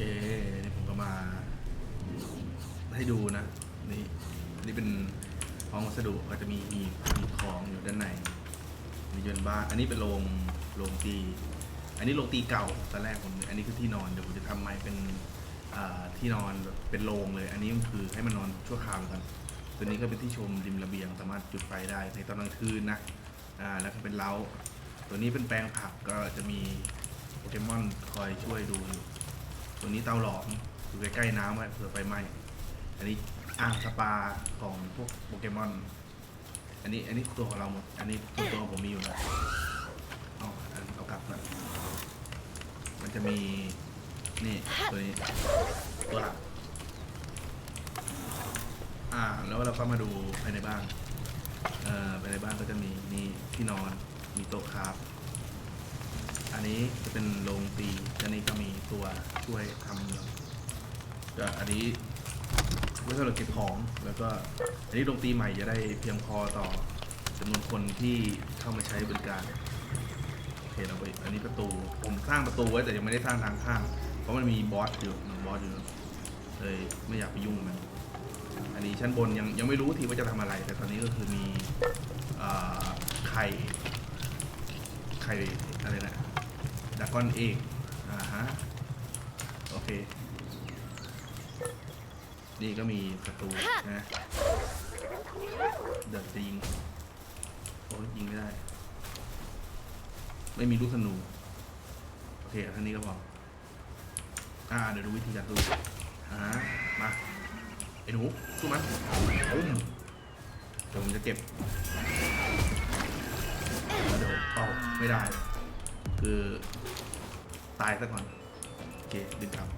เคนี่ผมก็มา ให้ดูนะ นี่นี่เป็นห้องวัสดุก็จะมีหีบหีบของอยู่ด้านในมียนบ้านอันนี้เป็นโรงโรงตี อันนี้โรงตีเก่าตอนแรกผมอันนี้คือที่นอนเดี๋ยวผมจะทำใหม่เป็นที่นอนแบบเป็นโรงเลย อันนี้คือให้มันนอนชั่วคราวก่อนตัวนี้ก็เป็นที่ชมริมระเบียงสามารถจุดไฟได้ในตอนกลางคืนนะอ่าแล้วก็เป็นเล้า ตัวนี้เป็นแปลงผักก็จะมีโปเกมอนคอยช่วยดูอยู่ ตัวนี้เตาหลอมอยู่ใกล้ๆน้ำไว้เผื่อไฟไหม้อันนี้อ่างสปาของพวกโปเกมอน อันนี้อันนี้ตัวของเราหมด อันนี้ตัวตัวผมมีอยู่แล้วเอาอันเอากลับก่อนมันจะมีนี่ตัวนี้ตัวหลักอ่า แล้วเราก็มาดูภายในบ้าน เอ่อภายในบ้านก็จะมีนี่ที่นอน มีโต๊ะครับ อันนี้จะเป็นโรงตีอันนี้ก็มีตัวช่วยทำก็อันนี้ไว้สำหรับเก็บของแล้วก็อันนี้โรงตีใหม่จะได้เพียงพอต่อจำนวนคนที่เข้ามาใช้บริการโอเคเราไปอันนี้ประตู ผมสร้างประตูไว้แต่ยังไม่ได้สร้างทางข้าง เพราะมันมีบอสอยู่มันบอสอยู่เลยไม่อยากไปยุ่งมันอันนี้ชั้นบนยังยังไม่รู้ทีว่าจะทำอะไร แต่ตอนนี้ก็คือมีอไข่ไข่อะไรนะ ดักอนเอกอ่าฮะ โอเค นี่ก็มีประตูนะเดินจะยิง โอ้ยยิงไม่ได้ ไม่มีลูกธนู โอเคเอาเท่านี้ก็พออ่า เดี๋ยวดูวิธีการดูอ่ามา ไอ้หนูสู้มันอุ้มเดี๋ยวผมจะเก็บเดี๋ยวเป่าไม่ได้ คือ ตายซะก่อน โอเค ดึงกลับ